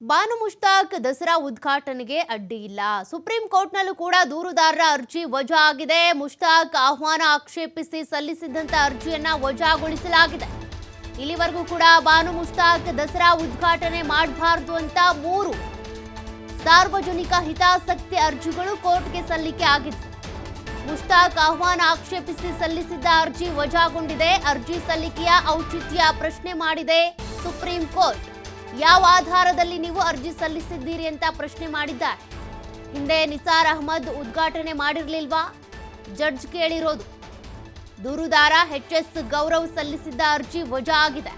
ಬಾನು ಮುಷ್ತಾಕ್ ದಸರಾ ಉದ್ಘಾಟನೆಗೆ ಅಡ್ಡಿ ಇಲ್ಲ. ಸುಪ್ರೀಂ ಕೋರ್ಟ್ನಲ್ಲೂ ಕೂಡ ದೂರುದಾರರ ಅರ್ಜಿ ವಜಾ ಆಗಿದೆ. ಮುಷ್ತಾಕ್ ಆಹ್ವಾನ ಆಕ್ಷೇಪಿಸಿ ಸಲ್ಲಿಸಿದ್ದಂತ ಅರ್ಜಿಯನ್ನ ವಜಾಗೊಳಿಸಲಾಗಿದೆ. ಇಲ್ಲಿವರೆಗೂ ಕೂಡ ಬಾನು ಮುಷ್ತಾಕ್ ದಸರಾ ಉದ್ಘಾಟನೆ ಮಾಡಬಾರ್ದು ಅಂತ ಮೂರು ಸಾರ್ವಜನಿಕ ಹಿತಾಸಕ್ತಿ ಅರ್ಜಿಗಳು ಕೋರ್ಟ್ಗೆ ಸಲ್ಲಿಕೆ ಆಗಿತ್ತು. ಮುಷ್ತಾಕ್ ಆಹ್ವಾನ ಆಕ್ಷೇಪಿಸಿ ಸಲ್ಲಿಸಿದ್ದ ಅರ್ಜಿ ವಜಾಗೊಂಡಿದೆ. ಅರ್ಜಿ ಸಲ್ಲಿಕೆಯ ಔಚಿತ್ಯ ಪ್ರಶ್ನೆ ಮಾಡಿದೆ ಸುಪ್ರೀಂ ಕೋರ್ಟ್. ಯಾವ ಆಧಾರದಲ್ಲಿ ನೀವು ಅರ್ಜಿ ಸಲ್ಲಿಸಿದ್ದೀರಿ ಅಂತ ಪ್ರಶ್ನೆ ಮಾಡಿದ್ದಾರೆ. ಹಿಂದೆ ನಿಸಾರ್ ಅಹಮದ್ ಉದ್ಘಾಟನೆ ಮಾಡಿರಲಿಲ್ವಾ? ಜಡ್ಜ್ ಕೇಳಿರೋದು. ದೂರುದಾರ ಎಚ್ ಎಸ್ ಗೌರವ್ ಸಲ್ಲಿಸಿದ್ದ ಅರ್ಜಿ ವಜಾ ಆಗಿದೆ.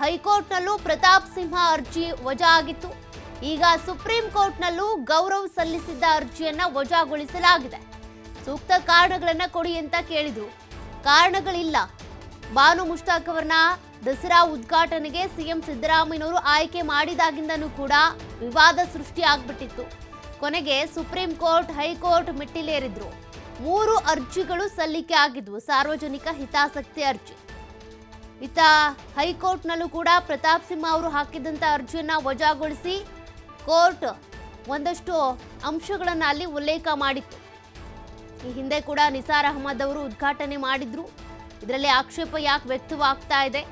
ಹೈಕೋರ್ಟ್ನಲ್ಲೂ ಪ್ರತಾಪ್ ಸಿಂಹ ಅರ್ಜಿ ವಜಾ ಆಗಿತ್ತು. ಈಗ ಸುಪ್ರೀಂ ಕೋರ್ಟ್ನಲ್ಲೂ ಗೌರವ್ ಸಲ್ಲಿಸಿದ್ದ ಅರ್ಜಿಯನ್ನ ವಜಾಗೊಳಿಸಲಾಗಿದೆ. ಸೂಕ್ತ ಕಾರಣಗಳನ್ನ ಕೊಡಿ ಅಂತ ಕೇಳಿದ್ರು. ಕಾರಣಗಳಿಲ್ಲ. ಬಾನು ಮುಷ್ತಾಕ್ ಅವರನ್ನ ದಸರಾ ಉದ್ಘಾಟನೆಗೆ ಸಿಎಂ ಸಿದ್ದರಾಮಯ್ಯನವರು ಆಯ್ಕೆ ಮಾಡಿದಾಗಿಂದನೂ ಕೂಡ ವಿವಾದ ಸೃಷ್ಟಿ ಆಗ್ಬಿಟ್ಟಿತ್ತು ಕೊನೆಗೆ ಸುಪ್ರೀಂ ಕೋರ್ಟ್, ಹೈಕೋರ್ಟ್ ಮೆಟ್ಟಿಲೇರಿದ್ರು. ಮೂರು ಅರ್ಜಿಗಳು ಸಲ್ಲಿಕೆ ಆಗಿದ್ವು, ಸಾರ್ವಜನಿಕ ಹಿತಾಸಕ್ತಿ ಅರ್ಜಿ. ಇತ್ತ ಹೈಕೋರ್ಟ್ನಲ್ಲೂ ಕೂಡ ಪ್ರತಾಪ್ ಸಿಂಹ ಅವರು ಹಾಕಿದಂಥ ಅರ್ಜಿಯನ್ನು ವಜಾಗೊಳಿಸಿ ಕೋರ್ಟ್ ಒಂದಷ್ಟು ಅಂಶಗಳನ್ನು ಅಲ್ಲಿ ಉಲ್ಲೇಖ ಮಾಡಿತ್ತು. ಈ ಹಿಂದೆ ಕೂಡ ನಿಸಾರ್ ಅಹಮದ್ ಅವರು ಉದ್ಘಾಟನೆ ಮಾಡಿದ್ರು. ಇದರಲ್ಲಿ ಆಕ್ಷೇಪ ಯಾಕೆ ವ್ಯಕ್ತವಾಗ್ತಾ ಇದೆ?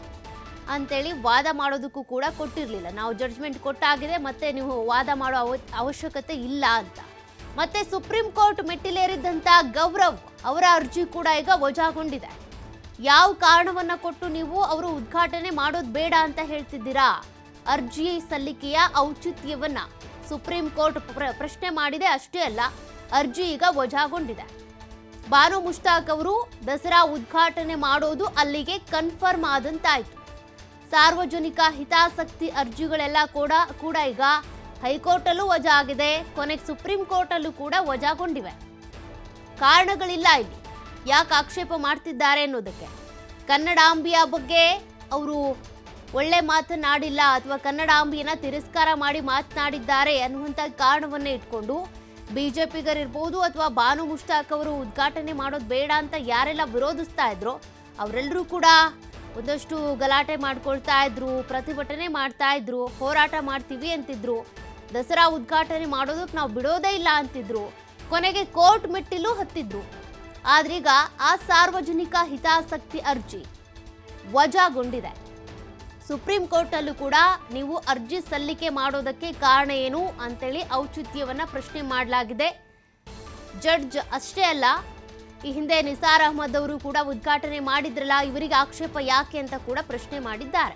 ಅಂತೇಳಿ ವಾದ ಮಾಡೋದಕ್ಕೂ ಕೂಡ ಕೊಟ್ಟಿರಲಿಲ್ಲ. ನಾವು ಜಡ್ಜ್ಮೆಂಟ್ ಕೊಟ್ಟಾಗಿದೆ, ಮತ್ತೆ ನೀವು ವಾದ ಮಾಡೋ ಅವ ಅವಶ್ಯಕತೆ ಇಲ್ಲ ಅಂತ. ಮತ್ತೆ ಸುಪ್ರೀಂ ಕೋರ್ಟ್ ಮೆಟ್ಟಿಲೇರಿದ್ದಂಥ ಗೌರವ್ ಅವರ ಅರ್ಜಿ ಕೂಡ ಈಗ ವಜಾಗೊಂಡಿದೆ. ಯಾವ ಕಾರಣವನ್ನ ಕೊಟ್ಟು ನೀವು ಅವರು ಉದ್ಘಾಟನೆ ಮಾಡೋದು ಬೇಡ ಅಂತ ಹೇಳ್ತಿದ್ದೀರಾ? ಅರ್ಜಿ ಸಲ್ಲಿಕೆಯ ಔಚಿತ್ಯವನ್ನ ಸುಪ್ರೀಂ ಕೋರ್ಟ್ ಪ್ರ- ಪ್ರಶ್ನೆ ಮಾಡಿದೆ, ಅಷ್ಟೇ ಅಲ್ಲ, ಅರ್ಜಿ ಈಗ ವಜಾಗೊಂಡಿದೆ. ಬಾನು ಮುಷ್ತಾಕ್ ಅವರು ದಸರಾ ಉದ್ಘಾಟನೆ ಮಾಡೋದು ಅಲ್ಲಿಗೆ ಕನ್ಫರ್ಮ್ ಆದಂತಾಯ್ತು. ಸಾರ್ವಜನಿಕ ಹಿತಾಸಕ್ತಿ ಅರ್ಜಿಗಳೆಲ್ಲ ಕೂಡ ಕೂಡ ಈಗ ಹೈಕೋರ್ಟಲ್ಲೂ ವಜಾ ಆಗಿದೆ. ಕೊನೆಗೆ ಸುಪ್ರೀಂ ಕೋರ್ಟಲ್ಲೂ ಕೂಡ ವಜಾಗೊಂಡಿವೆ. ಕಾರಣಗಳಿಲ್ಲ ಇಲ್ಲಿ. ಯಾಕೆ ಆಕ್ಷೇಪ ಮಾಡ್ತಿದ್ದಾರೆ ಅನ್ನೋದಕ್ಕೆ? ಕನ್ನಡಾಂಬಿಯ ಬಗ್ಗೆ ಅವರು ಒಳ್ಳೆ ಮಾತನಾಡಿಲ್ಲ ಅಥವಾ ಕನ್ನಡಾಂಬಿಯನ್ನ ತಿರಸ್ಕಾರ ಮಾಡಿ ಮಾತನಾಡಿದ್ದಾರೆ ಅನ್ನುವಂಥ ಕಾರಣವನ್ನೇ ಇಟ್ಕೊಂಡು ಬಿಜೆಪಿಗರಿರ್ಬೋದು ಅಥವಾ ಬಾನು ಮುಷ್ತಾಕ್ ಅವರು ಉದ್ಘಾಟನೆ ಮಾಡೋದು ಬೇಡ ಅಂತ ಯಾರೆಲ್ಲ ವಿರೋಧಿಸ್ತಾ ಇದ್ರು ಅವರೆಲ್ಲರೂ ಕೂಡ ಒಂದಷ್ಟು ಗಲಾಟೆ ಮಾಡ್ಕೊಳ್ತಾ ಇದ್ರು, ಪ್ರತಿಭಟನೆ ಮಾಡ್ತಾ ಇದ್ರು, ಹೋರಾಟ ಮಾಡ್ತೀವಿ ಅಂತಿದ್ರು. ದಸರಾ ಉದ್ಘಾಟನೆ ಮಾಡೋದಕ್ಕೆ ನಾವು ಬಿಡೋದೇ ಇಲ್ಲ ಅಂತಿದ್ರು. ಕೊನೆಗೆ ಕೋರ್ಟ್ ಮೆಟ್ಟಿಲು ಹತ್ತಿದ್ರು. ಆದ್ರೀಗ ಆ ಸಾರ್ವಜನಿಕ ಹಿತಾಸಕ್ತಿ ಅರ್ಜಿ ವಜಾಗೊಂಡಿದೆ. ಸುಪ್ರೀಂ ಕೋರ್ಟಲ್ಲೂ ಕೂಡ ನೀವು ಅರ್ಜಿ ಸಲ್ಲಿಕೆ ಮಾಡೋದಕ್ಕೆ ಕಾರಣ ಏನು ಅಂತೇಳಿ ಔಚಿತ್ಯವನ್ನು ಪ್ರಶ್ನೆ ಮಾಡಲಾಗಿದೆ. ಜಡ್ಜ್ ಅಷ್ಟೇ ಅಲ್ಲ ಈ ಹಿಂದೆ ನಿಸಾರ್ ಅಹಮದ್ ಅವರು ಕೂಡ ಉದ್ಘಾಟನೆ ಮಾಡಿದ್ರಲ್ಲ, ಇವರಿಗೆ ಆಕ್ಷೇಪ ಯಾಕೆ ಅಂತ ಕೂಡ ಪ್ರಶ್ನೆ ಮಾಡಿದ್ದಾರೆ.